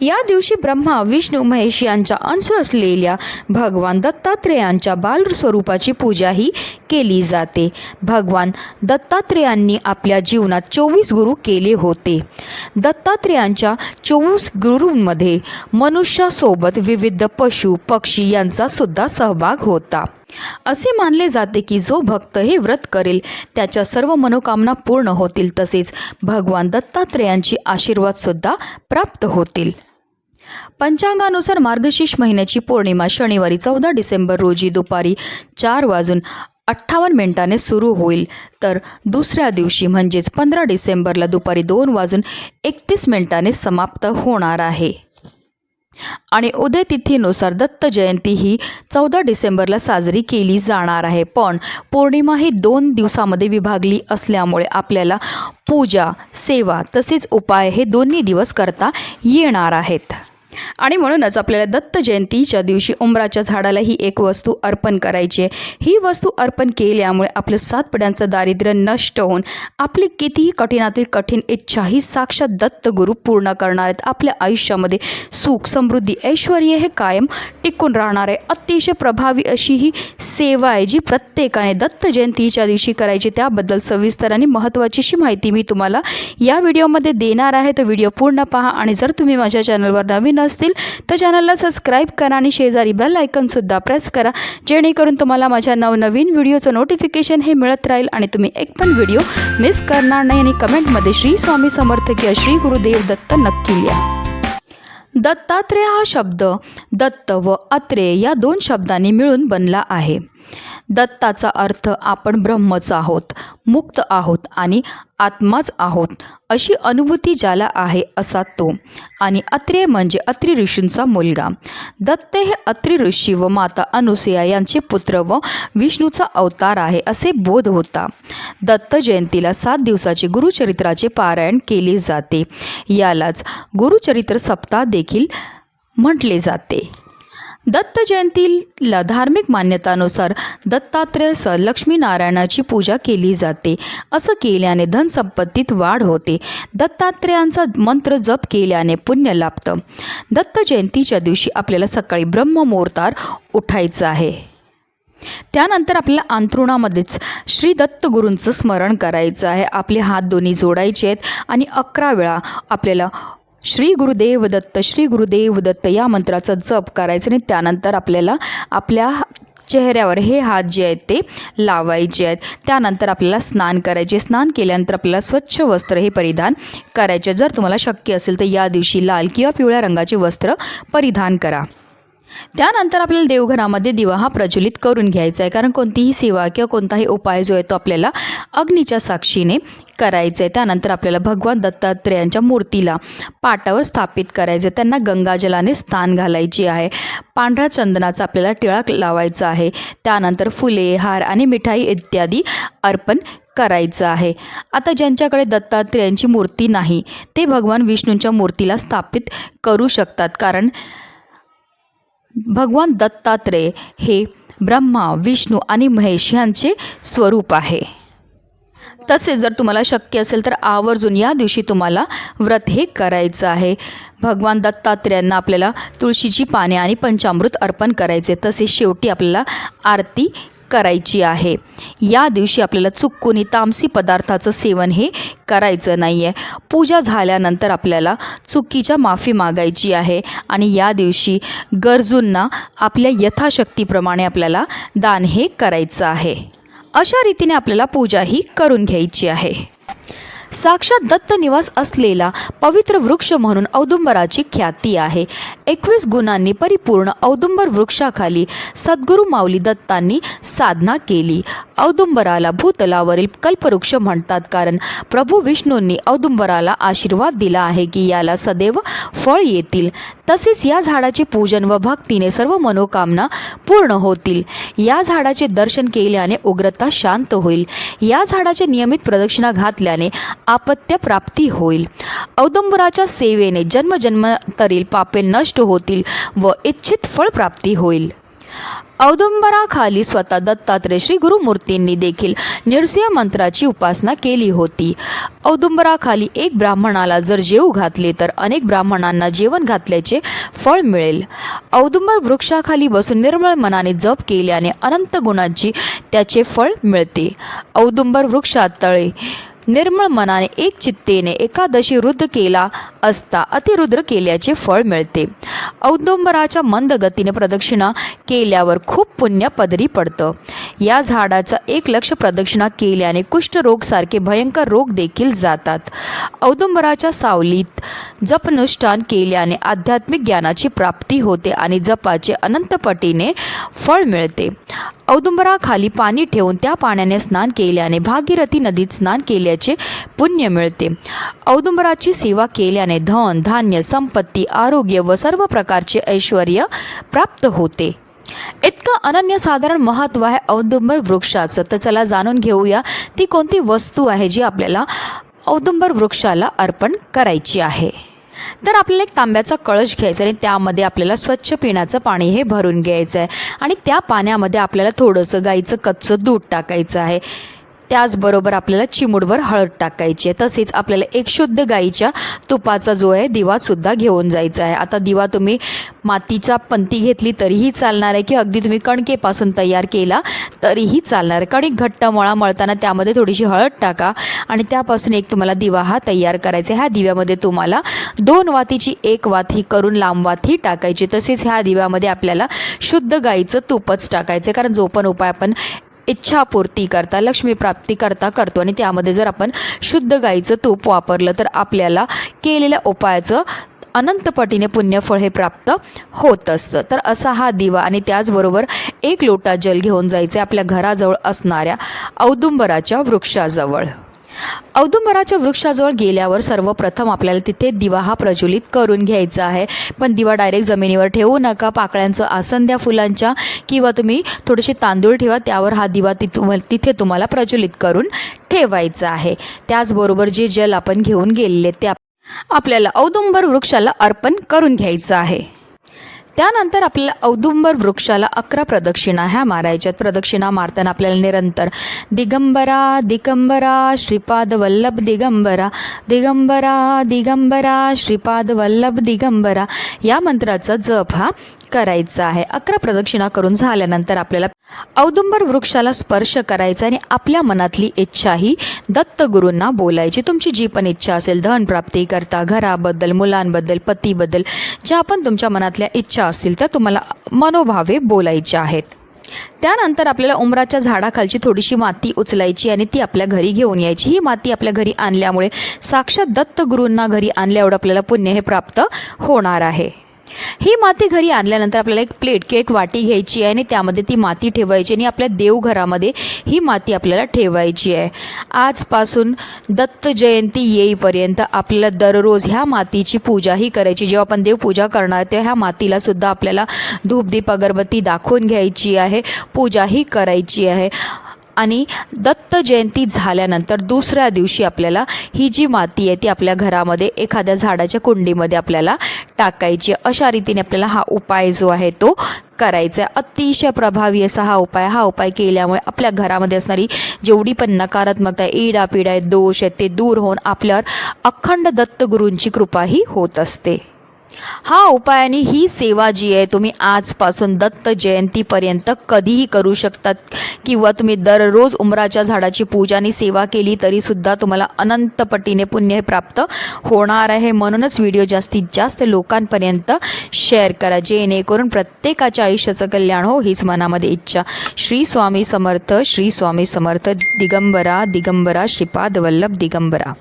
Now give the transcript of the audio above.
या दिवशी ब्रह्मा विष्णू महेश यांचा अंश असलेल्या भगवान दत्तात्रेयांच्या बालस्वरूपाची पूजाही केली जाते. भगवान दत्तात्रेयांनी आपल्या जीवनात चोवीस गुरु केले होते. दत्तात्रेयांच्या चोवीस गुरूंमध्ये मनुष्यासोबत विविध पशु पक्षी यांचा सुद्धा सहभाग होता. असे मानले जाते की जो भक्त हे व्रत करेल त्याच्या सर्व मनोकामना पूर्ण होतील तसेच भगवान दत्तात्रेयांची आशीर्वादसुद्धा प्राप्त होतील. पंचांगानुसार मार्गशीर्ष महिन्याची पौर्णिमा शनिवारी चौदा डिसेंबर रोजी दुपारी चार वाजून अठ्ठावन्न मिनिटाने सुरू होईल. तर दुसऱ्या दिवशी म्हणजेच पंधरा डिसेंबरला दुपारी दोन वाजून एकतीस मिनिटाने समाप्त होणार आहे. आणि उदय तिथीनुसार दत्त जयंती ही चौदा डिसेंबरला साजरी केली जाणार आहे. पण पौर्णिमा ही दोन दिवसामध्ये विभागली असल्यामुळे आपल्याला पूजा सेवा तसेच उपाय हे दोन्ही दिवस करता येणार आहेत. आणि म्हणूनच आपल्याला दत्त जयंतीच्या दिवशी उंबराच्या झाडाला ही एक वस्तू अर्पण करायची आहे. ही वस्तू अर्पण केल्यामुळे आपलं सात पिढ्यांचं दारिद्र्य नष्ट होऊन आपली कितीही कठीणातील कठीण इच्छा ही साक्षात दत्त गुरु पूर्ण करणार आहेत. आपल्या आयुष्यामध्ये सुख समृद्धी ऐश्वर हे कायम टिकून राहणार आहे. अतिशय प्रभावी अशी ही सेवा आहे जी प्रत्येकाने दत्त जयंतीच्या दिवशी करायची. त्याबद्दल सविस्तर आणि महत्त्वाचीशी माहिती मी तुम्हाला या व्हिडिओमध्ये देणार आहे. तर व्हिडिओ पूर्ण पहा आणि जर तुम्ही माझ्या चॅनलवर नवीन असतील तर चॅनलला सबस्क्राईब करा आणि शेजारी बेल आयकनसुद्धा प्रेस करा. जेणेकरून तुम्हाला माझ्या नवनवीन व्हिडिओचं नोटिफिकेशन हे मिळत राहील आणि तुम्ही एक पण व्हिडिओ मिस करणार नाही आणि कमेंटमध्ये श्री स्वामी समर्थ किंवा श्री गुरुदेव दत्त नक्की लिहा. दत्तात्रेय हा शब्द दत्त व अत्रेय या दोन शब्दांनी मिळून बनला आहे. दत्ताचा अर्थ आपण ब्रह्मच आहोत मुक्त आहोत आणि आत्माच आहोत अशी अनुभूती ज्याला आहे असा तो. आणि अत्रेय म्हणजे अत्रि ऋषींचा मुलगा. दत्त हे अत्रि ऋषी व माता अनुसया यांचे पुत्र व विष्णूचा अवतार आहे असे बोध होता. दत्त जयंतीला सात दिवसाचे गुरुचरित्राचे पारायण केले जाते. यालाच गुरुचरित्र सप्ताह देखील म्हटले जाते. दत्त जयंतीला धार्मिक मान्यतानुसार दत्तात्रेयसह लक्ष्मीनारायणाची पूजा केली जाते. असं केल्याने धनसंपत्तीत वाढ होते. दत्तात्रेयांचा मंत्र जप केल्याने पुण्य लाभतं. दत्त जयंतीच्या दिवशी आपल्याला सकाळी ब्रह्ममुहूर्तार उठायचं आहे. त्यानंतर आपल्याला अंथरुणामध्येच श्री दत्तगुरूंचं स्मरण करायचं आहे. आपले हात दोन्ही जोडायचे आहेत आणि अकरा वेळा आपल्याला श्री गुरुदेव दत्त श्री गुरुदेव दत्त या मंत्राचा जप करायचा आणि त्यानंतर आपल्याला आपल्या चेहऱ्यावर हे हात जे आहेत ते लावायचे आहेत. त्यानंतर आपल्याला स्नान करायचे. स्नान केल्यानंतर आपल्याला स्वच्छ वस्त्र हे परिधान करायचे. जर तुम्हाला शक्य असेल तर या दिवशी लाल किंवा पिवळ्या रंगाचे वस्त्र परिधान करा. त्यानंतर आपल्याला देवघरामध्ये दिवा हा प्रज्वलित करून घ्यायचा आहे. कारण कोणतीही सेवा किंवा कोणताही उपाय जो आहे तो आपल्याला अग्नीच्या साक्षीने करायचं आहे त्यानंतर आपल्याला भगवान दत्तात्रेयांच्या मूर्तीला पाटावर स्थापित करायचं. आहे त्यांना गंगाजलाने स्थान घालायची आहे. पांढऱ्या चंदनाचा आपल्याला टिळाक लावायचा आहे. त्यानंतर फुले हार आणि मिठाई इत्यादी अर्पण करायचं आहे. आता ज्यांच्याकडे दत्तात्रेयांची मूर्ती नाही ते भगवान विष्णूंच्या मूर्तीला स्थापित करू शकतात. कारण भगवान दत्तात्रेय हे ब्रह्मा विष्णू आणि महेश यांचे स्वरूप आहे. तसेच जर तुम्हाला शक्य असेल तर आवर्जून या दिवशी तुम्हाला व्रत हे करायचं आहे. भगवान दत्तात्रेयांना आपल्याला तुळशीची पाने आणि पंचामृत अर्पण करायचे. तसेच शेवटी आपल्याला आरती करायची आहे. या दिवशी आपल्याला चुकून तामसी पदार्थाचं सेवन हे करायचं नाही आहे पूजा झाल्यानंतर आपल्याला चुकीच्या माफी मागायची आहे आणि या दिवशी गरजूंना आपल्या यथाशक्तीप्रमाणे आपल्याला दान हे करायचं आहे. अशा रीतीने आपल्याला पूजा ही करून घ्यायची आहे. साक्षात दत्त निवास असलेला पवित्र वृक्ष म्हणून औदुंबराची ख्याती आहे. एकवीस गुणांनी परिपूर्ण औदुंबर वृक्षाखाली सद्गुरू माऊली दत्तांनी साधना केली. औदुंबराला भूतलावरील कल्पवृक्ष म्हणतात. कारण प्रभू विष्णूंनी औदुंबराला आशीर्वाद दिला आहे की याला सदैव फळ येतील. तसेच या झाडाचे पूजन व भक्तीने सर्व मनोकामना पूर्ण होतील. या झाडाचे दर्शन केल्याने उग्रता शांत होईल. या झाडाचे नियमित प्रदक्षिणा घातल्याने आपत्य प्राप्ती होईल. औदुंबराच्या सेवेने जन्मजन्मतरील पापे नष्ट होतील व इच्छित फळ प्राप्ती होईल. औदुंबराखाली स्वतः दत्तात्रय श्री गुरुमूर्तींनी देखील नृसिंह मंत्राची उपासना केली होती. औदुंबराखाली एक ब्राह्मणाला जर जेव घातले तर अनेक ब्राह्मणांना जेवण घातल्याचे फळ मिळेल. औदुंबर वृक्षाखाली बसून निर्मळ मनाने जप केल्याने अनंत गुणांची त्याचे फळ मिळते. औदुंबर वृक्षात तळे निर्मळ मनाने एक चित्तेने एकादशी रुद्र केला असता अतिरुद्र केल्याचे फळ मिळते. औदुंबराच्या मंद गतीने प्रदक्षिणा केल्यावर खूप पुण्य पदरी पडतं. या झाडाचा एक लक्ष प्रदक्षिणा केल्याने कुष्ठरोगसारखे भयंकर रोग देखील जातात. औदुंबराच्या सावलीत जपनुष्ठान केल्याने आध्यात्मिक ज्ञानाची प्राप्ती होते आणि जपाचे अनंतपटीने फळ मिळते. औदुंबराखाली पाणी ठेवून त्या पाण्याने स्नान केल्याने भागीरथी नदीत स्नान केल्याचे पुण्य मिळते. औदुंबराची सेवा केल्याने धन धान्य संपत्ती आरोग्य व सर्व प्रकारचे ऐश्वर प्राप्त होते. इतकं अनन्यसाधारण महत्त्व आहे औदुंबर वृक्षाचं. तर चला जाणून घेऊया ती कोणती वस्तू आहे जी आपल्याला औदुंबर वृक्षाला अर्पण करायची आहे. तर आपल्याला एक तांब्याचा कळश घ्यायचा आणि त्यामध्ये आपल्याला स्वच्छ पिण्याचं पाणी हे भरून घ्यायचं आहे आणि त्या पाण्यामध्ये आपल्याला थोडंसं गाईचं कच्चं दूध टाकायचं आहे. त्याचबरोबर आपल्याला चिमूडवर हळद टाकायची आहे. तसेच आपल्याला एक शुद्ध गाईच्या तुपाचा जो आहे दिवासुद्धा घेऊन जायचा आहे. आता दिवा तुम्ही मातीच्या पंती घेतली तरीही चालणार आहे किंवा अगदी तुम्ही कणकेपासून तयार केला तरीही चालणार आहे. कणिक घट्ट मळा मळताना त्यामध्ये थोडीशी हळद टाका आणि त्यापासून एक तुम्हाला दिवा हा तयार करायचा आहे. ह्या दिव्यामध्ये तुम्हाला दोन वातीची एक वाती करून लांब वाती टाकायची. तसेच ह्या दिव्यामध्ये आपल्याला शुद्ध गाईचं तुपच टाकायचं आहे. कारण जो पण उपाय आपण इच्छापूर्ती करता लक्ष्मी प्राप्ती करता करतो. आणि त्यामध्ये जर आपण शुद्ध गाईचं तूप वापरलं तर आपल्याला केलेल्या उपायाचं अनंतपटीने पुण्यफळ हे प्राप्त होत असतं. तर असा हा दिवा आणि त्याचबरोबर एक लोटा जल घेऊन जायचे आपल्या घराजवळ असणाऱ्या औदुंबराच्या वृक्षाजवळ. औदुंबराच्या वृक्षाजवळ गेल्यावर सर्वप्रथम आपल्याला तिथे दिवा हा प्रज्वलित करून घ्यायचा आहे. पण दिवा डायरेक्ट जमिनीवर ठेवू नका. पाकळ्यांचं आसन द्या फुलांच्या किंवा तुम्ही थोडेसे तांदूळ ठेवा. त्यावर हा दिवा तिथ तिथे तुम्हाला प्रज्वलित करून ठेवायचा आहे. त्याचबरोबर जे जल आपण घेऊन गेलेले ते आपल्याला औदुंबर वृक्षाला अर्पण करून घ्यायचं आहे. त्यानंतर आपल्याला औदुंबर वृक्षाला अकरा प्रदक्षिणा ह्या मारायच्यात. प्रदक्षिणा मारताना आपल्याला निरंतर दिगंबरा दिगंबरा श्रीपाद वल्लभ दिगंबरा दिगंबरा दिगंबरा श्रीपाद वल्लभ दिगंबरा या मंत्राचा जप हा करायचा आहे. अकरा प्रदक्षिणा करून झाल्यानंतर आपल्याला औदुंबर वृक्षाला स्पर्श करायचा आणि आपल्या मनातली इच्छा ही दत्तगुरूंना बोलायची. तुमची जी पण इच्छा असेल धन प्राप्ती करता घराबद्दल मुलांबद्दल पतीबद्दल ज्या पण तुमच्या मनातल्या इच्छा असतील तर तुम्हाला मनोभावे बोलायच्या आहेत. त्यानंतर आपल्याला उमराच्या झाडाखालची थोडीशी माती उचलायची आणि ती आपल्या घरी घेऊन यायची. ही माती आपल्या घरी आणल्यामुळे साक्षात दत्तगुरूंना घरी आणल्या एवढं आपल्याला पुण्य हे प्राप्त होणार आहे. ही माती घरी आणल्यानंतर आपल्याला एक प्लेट किंवा एक वाटी घ्यायची आहे आणि त्यामध्ये ती माती ठेवायची आणि आपल्या देवघरामध्ये ही माती आपल्याला ठेवायची आहे. आजपासून दत्त जयंती येईपर्यंत आपल्याला दररोज ह्या मातीची पूजाही करायची. जेव्हा आपण देवपूजा करणार तेव्हा ह्या मातीला सुद्धा आपल्याला धूपदीप अगरबत्ती दाखवून घ्यायची आहे. पूजाही करायची आहे. आणि दत्त जयंती झाल्यानंतर दुसऱ्या दिवशी आपल्याला ही जी माती आहे ती आपल्या घरामध्ये एखाद्या झाडाच्या कुंडीमध्ये आपल्याला टाकायची अशा रीतीने आपल्याला हा उपाय जो आहे तो करायचा आहे. अतिशय प्रभावी असा हा उपाय हा उपाय केल्यामुळे आपल्या घरामध्ये असणारी जेवढी पण नकारात्मकता ईडापीडा आहे दोष आहेत ते दूर होऊन आपल्यावर अखंड दत्तगुरूंची कृपाही होत असते. हा उपायाने ही सेवा जी आहे तुम्ही आजपासून दत्त जयंतीपर्यंत कधीही करू शकतात. किंवा तुम्ही दररोज उमराच्या झाडाची पूजा आणि सेवा केली तरीसुद्धा तुम्हाला अनंतपटीने पुण्य प्राप्त होणार आहे. म्हणूनच व्हिडिओ जास्तीत जास्त लोकांपर्यंत शेअर करा. जेणेकरून प्रत्येकाच्या आयुष्याचं कल्याण हो हीच मनामध्ये इच्छा. श्री स्वामी समर्थ श्री स्वामी समर्थ दिगंबरा दिगंबरा श्रीपाद वल्लभ दिगंबरा.